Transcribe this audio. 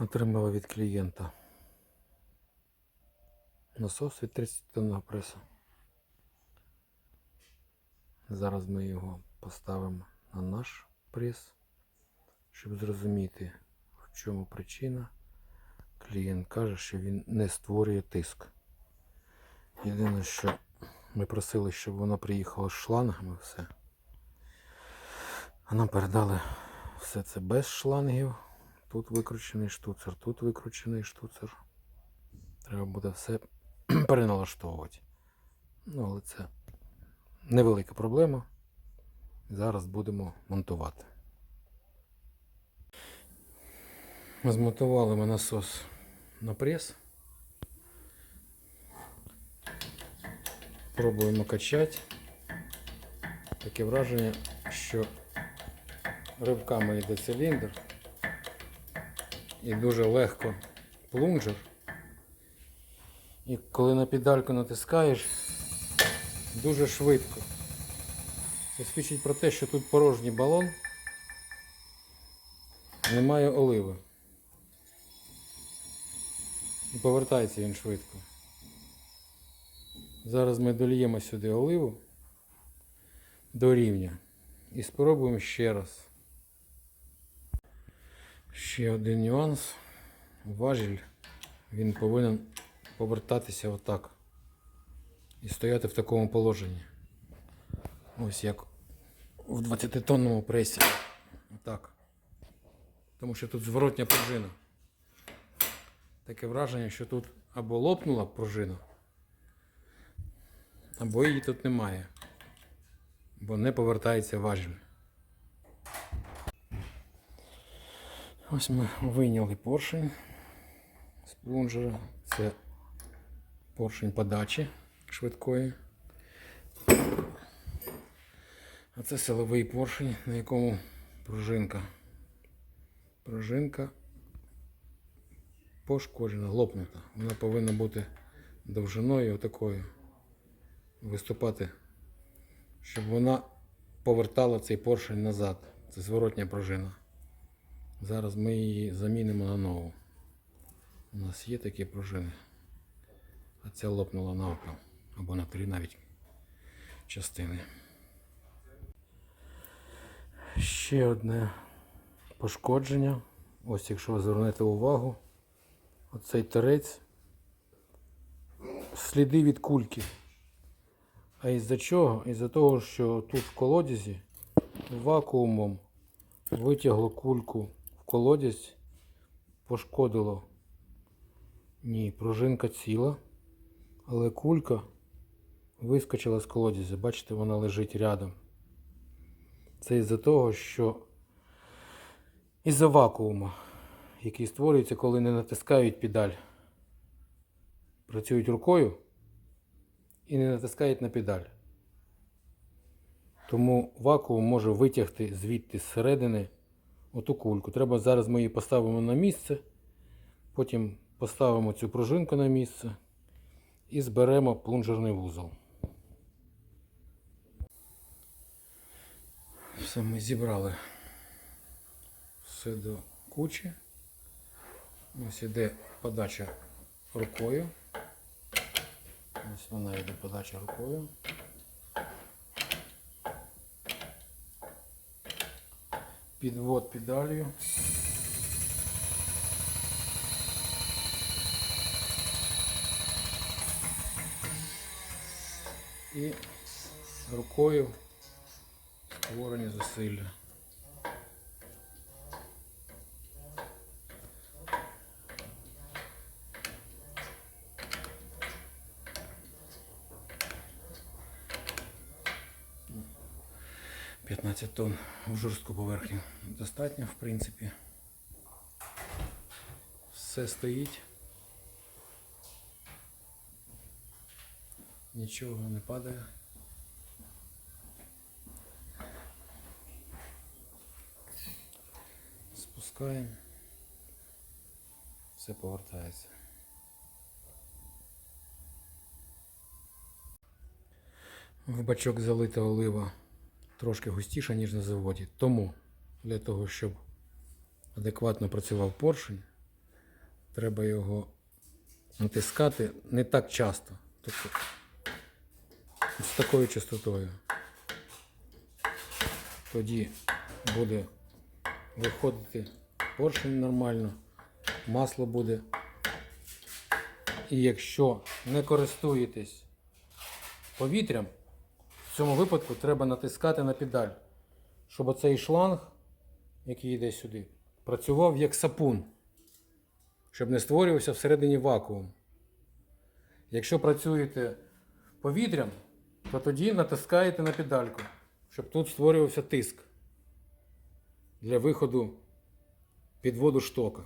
Отримала від клієнта насос від 30 тонного пресу. Зараз ми його поставимо на наш прес, щоб зрозуміти, в чому причина. Клієнт каже, що він не створює тиск. Єдине, що ми просили, щоб воно приїхало з шлангами все. А нам передали все це без шлангів. Тут викручений штуцер, тут викручений штуцер. Треба буде все переналаштовувати. Ну, але це невелика проблема. Зараз будемо монтувати. Змонтували ми насос на прес. Пробуємо качати. Таке враження, що ривками йде циліндр і дуже легко плунжер. І коли на педальку натискаєш, дуже швидко. Це свідчить про те, що тут порожній балон, немає оливи. І повертається він швидко. Зараз ми дольємо сюди оливу до рівня і спробуємо ще раз. Ще один нюанс. Важіль він повинен повертатися отак. І стояти в такому положенні. Ось як в 20-тонному пресі. Отак. Тому що тут зворотня пружина. Таке враження, що тут або лопнула пружина, або її тут немає. Бо не повертається важіль. Ось ми вийняли поршень з плунжера. Це поршень подачі швидкої. А це силовий поршень, на якому пружинка. Пружинка пошкоджена, лопнута. Вона повинна бути довжиною отакою виступати, щоб вона повертала цей поршень назад. Це зворотня пружина. Зараз ми її замінимо на нову. У нас є такі пружини. А ця лопнула навпіл. Або на три навіть частини. Ще одне пошкодження. Ось якщо ви звернете увагу, оцей торець сліди від кульки. А із-за чого? Із-за того, що тут в колодязі вакуумом витягло кульку колодязь, пошкодило. Ні, пружинка ціла, але кулька вискочила з колодязя. Бачите, вона лежить рядом. Це із-за того, що із-за вакууму, який створюється, коли не натискають педаль. Працюють рукою і не натискають на педаль. Тому вакуум може витягти звідти зсередини оту кульку. Треба зараз ми її поставимо на місце, потім поставимо цю пружинку на місце і зберемо плунжерний вузол. Все ми зібрали все до кучі. Ось іде подача рукою. Ось вона йде подача рукою. Підвод педалью. І рукою створені зусилля. П'ятнадцять тонн в жорстку поверхню достатньо, в принципі. Все стоїть. Нічого не падає. Спускаємо. Все повертається. В бачок залита олива трошки густіша, ніж на заводі. Тому для того, щоб адекватно працював поршень, треба його натискати не так часто. Тобто з такою частотою. Тоді буде виходити поршень нормально, масло буде. І якщо не користуєтесь повітрям, в цьому випадку треба натискати на педаль, щоб оцей шланг, який йде сюди, працював як сапун, щоб не створювався всередині вакуум. Якщо працюєте повітрям, то тоді натискаєте на педальку, щоб тут створювався тиск для виходу підводу штока.